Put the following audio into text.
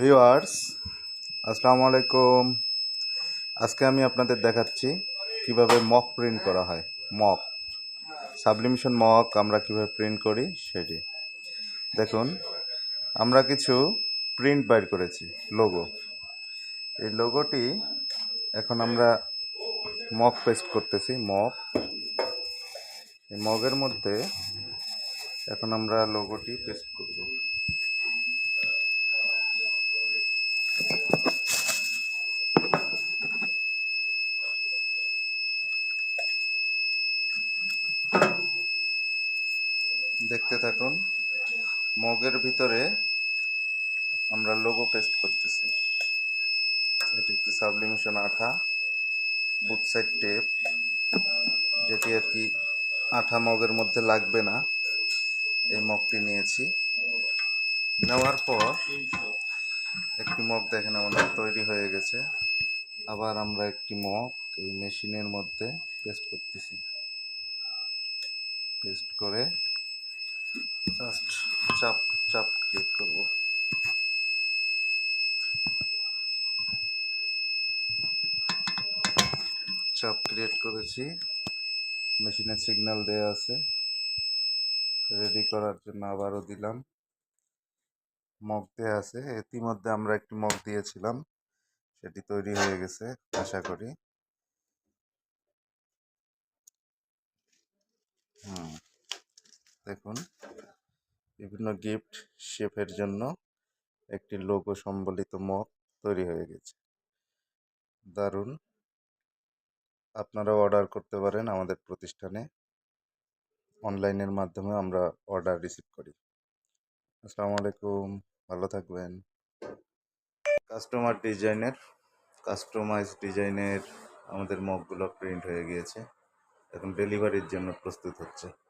Viewers, আসসালামু আলাইকুম। আজকে আমি আপনাদের দেখাচ্ছি কীভাবে মক প্রিন্ট করা হয়। মক, সাবলিমিশন মক আমরা কীভাবে প্রিন্ট করি সেটি। দেখুন, আমরা কিছু প্রিন্ট বাইর করেছি, লোগো। এই লোগোটি এখন আমরা মক পেস্ট করতেছি, মক। এই মগের মধ্যে এখন আমরা লোগোটি পেস্ট করব। দেখতে থাকুন। মগের ভিতরে আমরা লোগো পেস্ট করতেছি। এটি একটি সাবলিমিশন আঠা বুথ সাইড টেপ যেটি আর কি আঠা মগের মধ্যে লাগবে না। এই মগটি নিয়েছি। নেওয়ার পর একটি মগ দেখেন আমাদের তৈরি হয়ে গেছে। আবার আমরা একটি মগ এই মেশিনের মধ্যে পেস্ট করতেছি। পেস্ট করে জাস্ট চাপ চাপ ক্লিক করব। চাপ ক্রিয়েট করেছি। মেশিনে সিগন্যাল দেয়া আছে। রেডি করার জন্য আবারও দিলাম। মগ দেয়া আছে। ইতিমধ্যে আমরা একটি মগ দিয়েছিলাম। সেটি তৈরি হয়ে গেছে, আশা করি। হুম। দেখুন। বিভিন্ন গিফট শেপের জন্য একটি লোগো সম্বলিত মগ তৈরি হয়ে গেছে। দারুণ। আপনারাও অর্ডার করতে পারেন আমাদের প্রতিষ্ঠানে। অনলাইনের মাধ্যমে আমরা অর্ডার রিসিভ করি। আসসালামু আলাইকুম, ভালো থাকবেন। কাস্টমার ডিজাইনের কাস্টমাইজ ডিজাইনের আমাদের মগগুলো প্রিন্ট হয়ে গিয়েছে। এখন ডেলিভারির জন্য প্রস্তুত হচ্ছে।